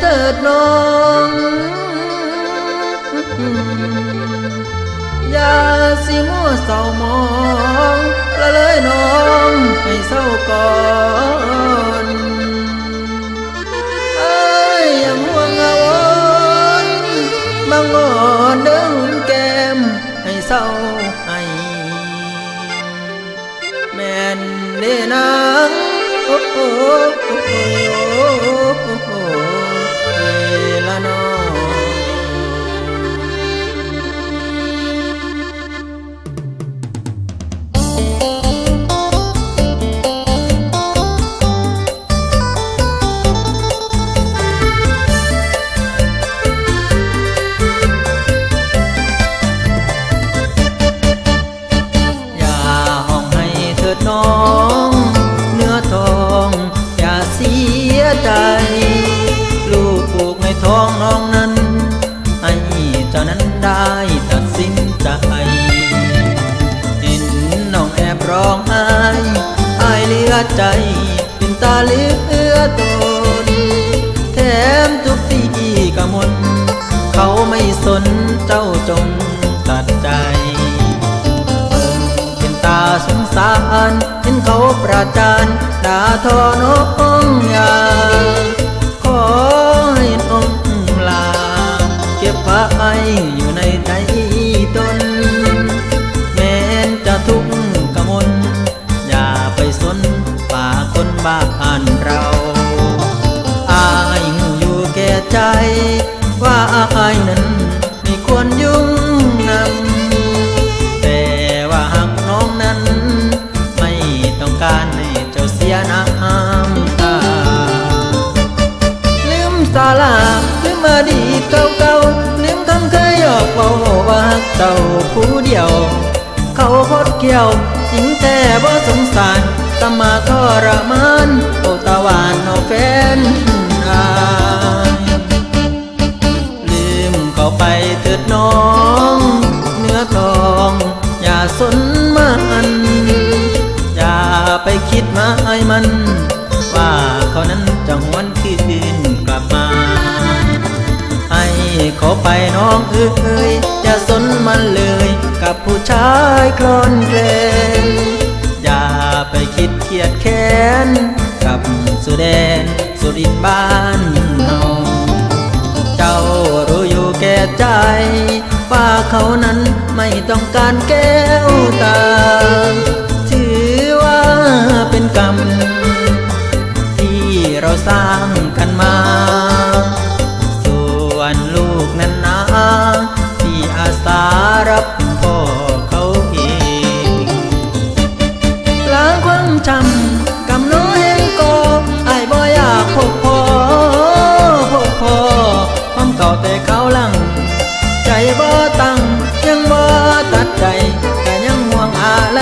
เถิดน้องอย่าสิมัวเศร้ามองละเลยน้องให้เศร้าก่อนเอ้ยยังห่วงอาวรบางอ่อนเดินแก้มให้เศร้าให้แม่นเด้นางโอ้โอ้ ปลูกในท้องน้องนั้น ให้เจ้านั้นได้ตัดสินใจ เห็นน้องแอบร้องไห้อายเลือใจ เป็นตาเลือตนแถมทุกทีกะมนเขาไม่สนเจ้าจงตัดใจเบิ่งเป็นตาสงสารเห็นเขาประจานด่าทอน้องยา อยู่ในใจตน แม้นจะทุกข์กมนอย่าไปสนป่าคนบ้านเราอายอยู่แก่ใจ ว่าอายนั้นไม่ควรยุ่งนำแต่ว่าหากน้องนั้น ไม่ต้องการให้เจ้าเสียน้ำตาลืมสาลาลืมอดีตเก่า เคยหยอกเบาว่าเจ้าผู้เดียว เขาโคตรเกี่ยวจริงแต่บ่สงสารตมาทรมานโอตะวานเอาแฟนอายลืมเขาไปเถิดน้อง เนื้อทอง อย่าสน ไปน้องเอ้ยอย่าสนมันเลย กับผู้ชายคลอนเกลนอย่าไปคิดเครียดแค้น กับสุแดนสุดินบ้านนองเจ้ารู้อยู่แก่ใจ ว่าเขานั้นไม่ต้องการแก้ว จำกำน้อยแห่งกอไอ้บ่อยากพบพ่อพบพ่อความเก่าแต่เขาลัง ใจบ่ตั้งยังบ่ตัดใจแต่ยังห่วงอะไร